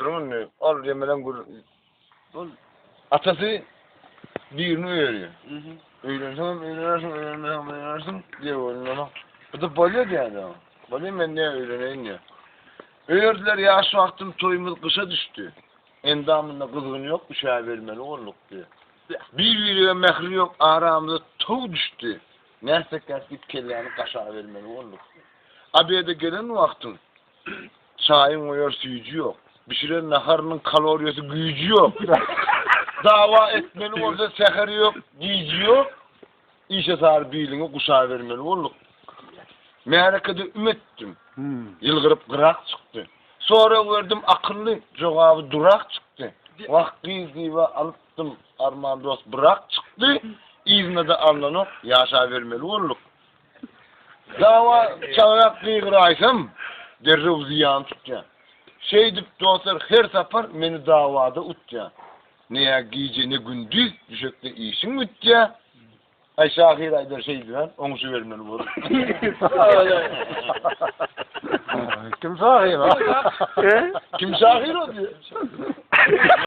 durun ne? Al yemelen gur. Ol. Atası birini veriyor. Hı hı. Öğrensem öğrenirsin, öğrenmesem öğrenirsin diye oynuyor. Bu da balya diye adam. Balya ben ne öğreneyim ya. Öğrendiler ya şu aktım toyumuz kışa düştü. Endamında kızgın yok, uşağı vermeli oğluk diye. Bir veriyor mehri yok, aramızda tov düştü. Neyse kesip kellerini kaşağı vermeli oğluk. Abiye de gelen vaktin. Çayın uyar suyucu yok. Pişiren naharının kaloriyası gücü yok. Dava etmeli olsa seheri yok, gücü yok. İşe sar bilini kuşağı vermeli oğluk. Meharekede ümettim. Hmm. Yılgırıp kırak çıktı. Sonra verdim akıllı cevabı durak çıktı. Vakti diye alıptım armağan dost bırak çıktı. İzne de anlanıp yaşa vermeli olduk. Dava çavayak kıygıraysam derrev ziyan tutca. Şey dip dostlar her safar meni davada utca. Ne ya giyce ne gündüz düşekte işin utca. Ay şahir aydır şey diyen onu su vermeli olur. Kim sağıyor lan? Kim şahir o diyor.